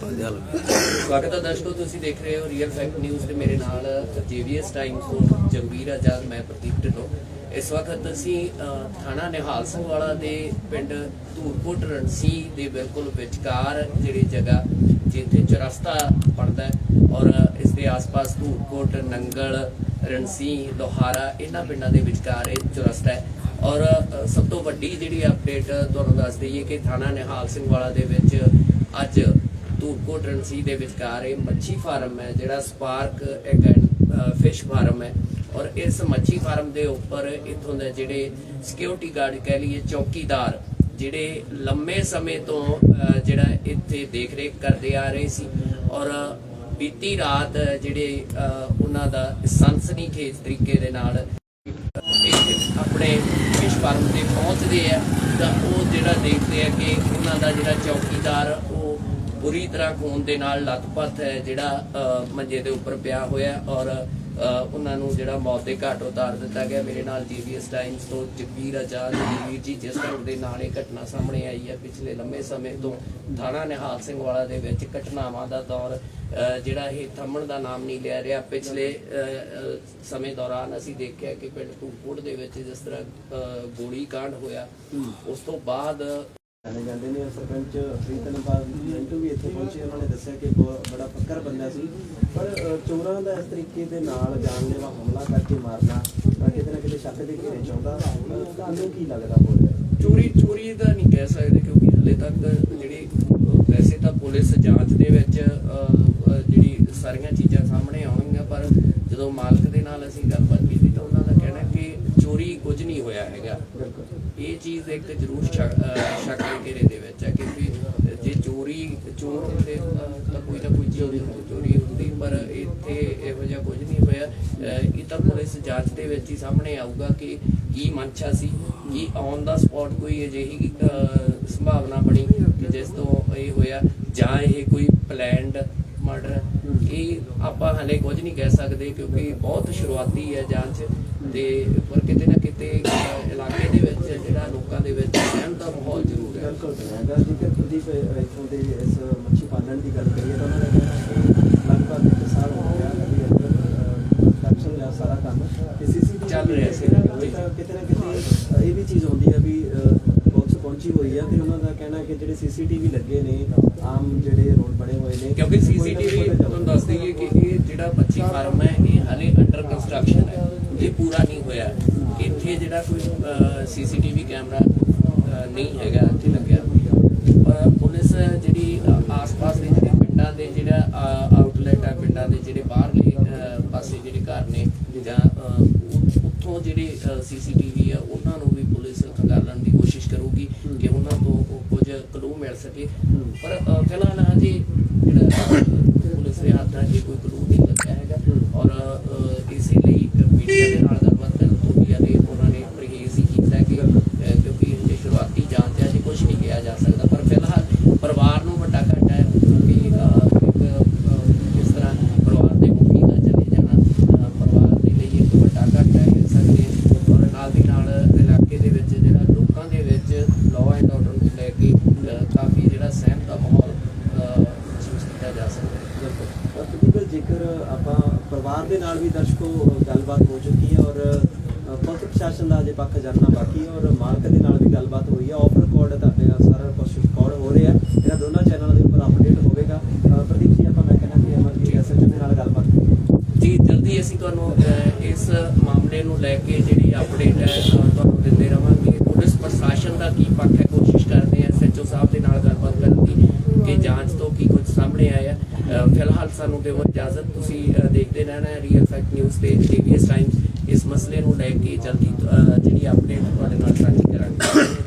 ਸਵਾਗਤ ਹੈ ਦਰਸ਼ਕੋ, ਤੁਸੀਂ ਦੇਖ ਰਹੇ ਹੋ ਰੀਅਲ ਫੈਕਟ ਨਿਊਜ਼ ਤੇ ਮੇਰੇ ਨਾਲ ਜੀਵੀਐਸ ਟਾਈਮਸ ਤੋਂ ਜਗਵੀਰ ਆਜ਼ਾਦ ਮੈਂ ਪ੍ਰਦੀਪ ਢਿੱਲੋਂ। ਇਸ ਵਕਤ ਅਸੀਂ ਥਾਣਾ ਨਿਹਾਲ ਸਿੰਘ ਵਾਲਾ ਦੇ ਪਿੰਡ ਧੂਰਕੋਟ ਰਣਸੀ ਦੇ ਬਿਲਕੁਲ ਵਿਚਕਾਰ ਜਿਹੜੀ ਜਗ੍ਹਾ ਜਿੱਥੇ ਚਰਸਤਾ ਪੜਦਾ ਹੈ ਔਰ ਇਸ ਦੇ ਆਸ-ਪਾਸ ਧੂਰਕੋਟ, ਨੰਗਲ, ਰਣਸੀ, ਲੋਹਾਰਾ, ਇਹਨਾਂ ਪਿੰਡਾਂ ਦੇ ਵਿਚਕਾਰ ਇਹ ਚੁਰਸਤਾ ਹੈ। ਔਰ ਸਭ ਤੋਂ ਵੱਡੀ ਜਿਹੜੀ ਅਪਡੇਟ ਤੁਹਾਨੂੰ ਦੱਸ ਦਈਏ ਕਿ ਥਾਣਾ ਨਿਹਾਲ ਸਿੰਘ ਵਾਲਾ ਦੇ ਵਿੱਚ ਅੱਜ ਧੂਰਕੋਟ ਰਣਸੀ ਦੇ ਵਿਚਕਾਰ ਇਹ ਮੱਛੀ ਫਾਰਮ ਹੈ, ਜਿਹੜਾ ਸਪਾਰਕ ਇੱਕ ਫਿਸ਼ ਫਾਰਮ ਹੈ। ਔਰ ਇਸ ਮੱਛੀ ਫਾਰਮ ਦੇ ਉੱਪਰ ਇਥੋਂ ਦੇ ਜਿਹੜੇ ਸਿਕਿਉਰਿਟੀ ਗਾਰਡ ਕਹਿ ਲਈਏ, ਚੌਕੀਦਾਰ, ਜਿਹੜੇ ਲੰਮੇ ਸਮੇਂ ਤੋਂ ਜਿਹੜਾ ਇੱਥੇ ਦੇਖ ਰੇਖ ਕਰਦੇ ਆ ਰਹੇ ਸੀ ਔਰ ਬੀਤੀ ਰਾਤ ਜਿਹੜੇ ਉਹਨਾਂ ਦਾ ਸਨਸਨੀਖੇਜ਼ ਤਰੀਕੇ ਦੇ ਨਾਲ ਆਪਣੇ ਫਿਸ਼ ਫਾਰਮ ਤੇ ਪਹੁੰਚਦੇ ਆ ਤਾਂ ਉਹ ਜਿਹੜਾ ਦੇਖਦੇ ਆ ਕਿ ਉਹਨਾਂ ਦਾ ਜਿਹੜਾ ਚੌਕੀਦਾਰ, ਉਹ ਬੁਰੀ ਤਰ੍ਹਾਂ ਖੂਨ ਦੇ ਨਾਲ ਲੱਤਪੱਤ ਹੈ, ਜਿਹੜਾ ਮੰਜੇ ਦੇ ਉੱਪਰ ਪਿਆ ਹੋਇਆ ਔਰ ਉਹਨਾਂ ਨੂੰ ਜਿਹੜਾ ਮੌਤ ਦੇ ਘਾਟ ਉਤਾਰ ਦਿੱਤਾ ਗਿਆ। ਮੇਰੇ ਨਾਲ ਜੀਵੀਐਸ ਟਾਈਮਸ ਤੋਂ ਜਗਵੀਰ ਆਜ਼ਾਦ, ਜਗਵੀਰ ਜੀ, ਜਿਸ ਢੰਗ ਦੇ ਨਾਲ ਇਹ ਘਟਨਾ ਸਾਹਮਣੇ ਆਈ ਹੈ, ਪਿਛਲੇ ਲੰਮੇ ਸਮੇਂ ਤੋਂ ਥਾਣਾ ਨਿਹਾਲ ਸਿੰਘ ਵਾਲਾ ਦੇ ਵਿੱਚ ਘਟਨਾਵਾਂ ਦਾ ਦੌਰ ਜਿਹੜਾ ਇਹ ਥੰਮਣ ਦਾ ਨਾਮ ਨਹੀਂ ਲੈ ਰਿਹਾ। ਪਿਛਲੇ ਸਮੇਂ ਦੌਰਾਨ ਅਸੀਂ ਦੇਖਿਆ ਕਿ ਪਿੰਡ ਧੂਪੋੜ ਦੇ ਵਿੱਚ ਜਿਸ ਤਰ੍ਹਾਂ ਗੋਲੀ ਕਾਂਡ ਹੋਇਆ, ਉਸ ਤੋਂ ਬਾਅਦ ਜਾਣੇ ਜਾਂਦੇ ਨੇ। ਸਰਪੰਚ ਪ੍ਰੀਤਨਪਾਲ ਮਿੰਟੂ ਵੀ ਇੱਥੇ ਪਹੁੰਚੇ ਉਹਨਾਂ ਨੇ ਦੱਸਿਆ ਕਿ ਬੜਾ ਫੱਕਰ ਬੰਦਾ ਸੀ। ਪਰ ਚੋਰਾਂ ਦਾ ਇਸ ਤਰੀਕੇ ਦੇ ਨਾਲ ਜਾਨਲੇਵਾ ਹਮਲਾ ਕਰਕੇ ਮਾਰਨਾ ਕਿਤੇ ਨਾ ਕਿਤੇ ਸ਼ੱਕ ਦੇ ਘੇਰੇ ਚਾਹੁੰਦਾ ਤੁਹਾਨੂੰ ਕੀ ਲੱਗਦਾ ਹੋ ਰਿਹਾ ਚੋਰੀ ਚੋਰੀ ਦਾ ਨਹੀਂ ਕਹਿ ਸਕਦੇ ਕਿਉਂਕਿ ਹਲੇ ਤੱਕ ਜਿਹੜੀ ਵੈਸੇ ਤਾਂ ਪੁਲਿਸ ਜਾਂਚ ਦੇ ਵਿੱਚ ਜਿਹੜੀ ਸਾਰੀਆਂ ਚੀਜ਼ਾਂ ਸਾਹਮਣੇ ਆਉਣਗੀਆਂ ਪਰ ਜਦੋਂ ਮਾਲਕ ਦੇ ਨਾਲ ਅਸੀਂ ਗੱਲਬਾਤ ਕੀਤੀ ਤਾਂ ਉਹਨਾਂ ਦਾ ਕਹਿਣਾ ਕਿ ਚੋਰੀ ਕੁਝ ਨਹੀਂ ਹੋਇਆ ਹੈਗਾ। ਬਿਲਕੁਲ। ਇਹ ਚੀਜ਼ ਇੱਕ ਜ਼ਰੂਰ ਸ਼ੱਕ ਘੇਰੇ ਦੇ ਵਿੱਚ ਹੈ ਕਿਉਂਕਿ ਜੇ ਚੋਰੀ, ਚੋਰ ਹੁੰਦੇ ਤਾਂ ਕੋਈ ਨਾ ਕੋਈ ਚੋਰੀ ਚੋਰੀ ਹੁੰਦੀ, ਪਰ ਇੱਥੇ ਇਹੋ ਜਿਹਾ ਕੁਝ ਨਹੀਂ ਹੋਇਆ। ਇਹ ਤਾਂ ਪੁਲਿਸ ਜਾਂਚ ਦੇ ਵਿੱਚ ਹੀ ਸਾਹਮਣੇ ਆਊਗਾ ਕਿ ਕੀ ਮਨਸ਼ਾ ਸੀ, ਕੀ ਔਨ ਦਾ ਸਪੌਟ ਕੋਈ ਅਜਿਹੀ ਸੰਭਾਵਨਾ ਬਣੀ ਜਿਸ ਤੋਂ ਇਹ ਹੋਇਆ। ਜਾਂ ਇਹ ਕੋਈ ਪਲੈਨਡ ਮਰਡਰ ਇਹ ਆਪਾਂ ਹਲੇ ਕੁਝ ਨਹੀਂ ਕਹਿ ਸਕਦੇ ਕਿਉਂਕਿ ਬਹੁਤ ਸ਼ੁਰੂਆਤੀ ਹੈ ਜਾਂਚ ਤੇ ਪਰ ਕਿਤੇ ਨਾ ਕਿਤੇ ਇਲਾਕੇ ਦੇ ਵਿੱਚ ਜਿਹੜਾ ਲੋਕਾਂ ਦੇ ਵਿੱਚ ਸਹਿਮ ਦਾ ਮਾਹੌਲ ਜ਼ਰੂਰ ਹੈ ਬਿਲਕੁਲ ਬਣਾਗਾ ਜੇਕਰ ਪ੍ਰਦੀਪ ਅ, ਇੱਥੋਂ ਦੇ ਇਸ ਮੱਛੀ ਪਾਲਣ ਦੀ ਗੱਲ ਕਰੀਏ ਤਾਂ ਉਹਨਾਂ ਦਾ ਕਿ ਲਗਭਗ ਇੱਕ ਸਾਲ ਹੋ ਗਿਆ ਕੰਸਟਰਕਸ਼ਨ ਦਾ ਸਾਰਾ ਕੰਮ ਸੀਸੀਟੀਵੀ ਚੱਲ ਰਿਹਾ ਸੀ। ਕਿਤੇ ਨਾ ਕਿਤੇ ਇਹ ਵੀ ਚੀਜ਼ ਹੁੰਦੀ ਹੈ ਵੀ ਬਾਕਸ ਪਹੁੰਚੀ ਹੋਈ ਹੈ ਤੇ ਉਹਨਾਂ ਦਾ ਕਹਿਣਾ ਕਿ ਜਿਹੜੇ ਸੀਸੀਟੀਵੀ ਲੱਗੇ ਨੇ ਆਮ ਜਿਹੜੇ ਰੋਡ ਬਣੇ ਹੋਏ ਨੇ ਕਿਉਂਕਿ ਸੀਸੀਟੀਵੀ ਤੁਹਾਨੂੰ ਦੱਸ ਦਈਏ ਕਿ ਇਹ ਜਿਹੜਾ ਮੱਛੀ ਫਾਰਮ ਹੈ ਇਹ ਹਲੇ ਅੰਡਰ ਕੰਸਟਰਕਸ਼ਨ ਹੈ। ਇਹ ਪੂਰਾ ਨਹੀਂ ਹੋਇਆ। ਇੱਥੇ ਜਿਹੜਾ ਕੋਈ ਸੀਸੀਟੀਵੀ ਕੈਮਰਾ ਨਹੀਂ ਹੈਗਾ ਇੱਥੇ ਲੱਗਿਆ ਪਰ ਪੁਲਿਸ ਜਿਹੜੀ ਆਸ-ਪਾਸ ਦੇ ਜਿਹੜੇ ਪਿੰਡਾਂ ਦੇ ਜਿਹੜਾ ਆਊਟਲੈਟ ਹੈ ਪਿੰਡਾਂ ਦੇ ਜਿਹੜੇ ਬਾਹਰਲੇ ਪਾਸੇ ਜਿਹੜੇ ਘਰ ਨੇ ਜਾਂ ਉੱਥੋਂ ਜਿਹੜੇ ਸੀਸੀਟੀਵੀ ਆ ਉਹਨਾਂ ਨੂੰ ਵੀ ਪੁਲਿਸ ਖੰਗਾਲਣ ਦੀ ਕੋਸ਼ਿਸ਼ ਕਰੂਗੀ ਕਿ ਉਹਨਾਂ ਤੋਂ ਮਿਲ ਸਕੇ। ਪਰ ਅ, ਫਿਲਹਾਲ ਹਜੇ ਜਿਹੜਾ ਪੁਲਿਸ ਦੇ ਹੱਥਾਂ 'ਚ ਕੋਈ ਕਲੂ ਨਹੀਂ ਲੱਗਿਆ ਹੈਗਾ। ਔਰ ਅ, ਇਸੇ ਲਈ ਮੀਡੀਆ ਦੇ ਨਾਲ ਗੱਲਬਾਤ ਕਰਨ ਤੋਂ ਵੀ ਅਤੇ ਉਹਨਾਂ ਨੇ ਪਰਹੇਜ਼ ਹੀ ਕੀਤਾ ਹੈ ਕਿ ਅ, ਕਿਉਂਕਿ ਇਹ ਸ਼ੁਰੂਆਤੀ ਜਾਂਚ ਹੈ ਜੀ ਕੁਝ ਨਹੀਂ ਕਿਹਾ ਜਾ ਸਕਦਾ ਪਰ ਫਿਲਹਾਲ ਪਰਿਵਾਰ ਨੂੰ ਵੱਡਾ ਘਾਟਾ ਹੈ ਕਿ ਅ, ਇੱਕ ਅ, ਕਿਸ ਤਰ੍ਹਾਂ ਪਰਿਵਾਰ ਦੇ ਮੁਖੀ ਦਾ ਚਲੇ ਜਾਣਾ ਅ, ਪਰਿਵਾਰ ਦੇ ਲਈ ਇੱਕ ਵੱਡਾ ਘਾਟਾ ਹੈ ਕਹਿ ਸਕਦੇ ਹਾਂ ਔਰ ਨਾਲ ਦੀ ਨਾਲ ਇਲਾਕੇ ਦੇ ਵਿੱਚ ਜਿਹੜਾ ਲੋਕਾਂ ਦੇ ਵਿੱਚ ਲਾਅ ਐਂਡ ਆਰਡਰ ਨੂੰ ਲੈ ਕੇ ਅ, ਕਾਫੀ ਜਿਹੜਾ ਸਹਿਮ ਦਾ ਮਾਹੌਲ ਅ, ਮਹਿਸੂਸ ਕੀਤਾ ਜਾ ਸਕਦਾ ਹੈ ਬਿਲਕੁਲ ਔਰ ਤਕਰੀਬਨ ਜੇਕਰ ਆਪਾਂ ਪਰਿਵਾਰ ਦੇ ਨਾਲ ਵੀ ਦਰਸ਼ਕੋ ਗੱਲਬਾਤ ਹੋ ਚੁੱਕੀ ਹੈ ਔਰ ਪੁਲਿਸ ਪ੍ਰਸ਼ਾਸਨ ਦਾ ਅਜੇ ਪੱਖ ਜਾਣਨਾ ਬਾਕੀ ਹੈ ਔਰ ਮਾਲਕ ਦੇ ਨਾਲ ਵੀ ਗੱਲਬਾਤ ਹੋਈ ਹੈ। ਆਫ ਰਿਕਾਰਡ ਤੁਹਾਡੇ ਨਾਲ ਸਾਰਾ ਕੁਝ ਰਿਕਾਰਡ ਹੋ ਰਿਹਾ ਇਹਨਾਂ ਦੋਨਾਂ ਚੈਨਲਾਂ ਦੇ ਉੱਪਰ ਅਪਡੇਟ ਹੋਵੇਗਾ। ਪ੍ਰਦੀਪ ਜੀ, ਆਪਾਂ ਮੈਂ ਕਹਿੰਦਾ ਕਿ ਅਮਰ ਜੀ ਐਸਐਚਓ ਦੇ ਨਾਲ ਗੱਲਬਾਤ ਕਰੀਏ। ਜੀ, ਜਲਦੀ ਅਸੀਂ ਤੁਹਾਨੂੰ ਇਸ ਮਾਮਲੇ ਨੂੰ ਲੈ ਕੇ ਜਿਹੜੀ ਅਪਡੇਟ ਹੈ ਤੁਹਾਨੂੰ ਦਿੰਦੇ ਰਵਾਂਗੇ। ਪੁਲਿਸ ਪ੍ਰਸ਼ਾਸਨ ਦਾ ਕੀ ਪੱਖ ਹੈ? ਸਾਨੂੰ ਦਿਓ ਇਜਾਜ਼ਤ। ਤੁਸੀਂ ਦੇਖਦੇ ਰਹਿਣਾ ਰੀਅਲ ਫੈਕਟ ਨਿਊਜ਼ ਤੇ ਡੀਵੀਐਸ ਟਾਈਮਸ ਇਸ ਮਸਲੇ ਨੂੰ ਲੈ ਕੇ ਜਲਦੀ ਜਿਹੜੀ ਅਪਡੇਟ ਤੁਹਾਡੇ ਨਾਲ ਸਾਂਝੀ ਕਰਾਂਗੇ।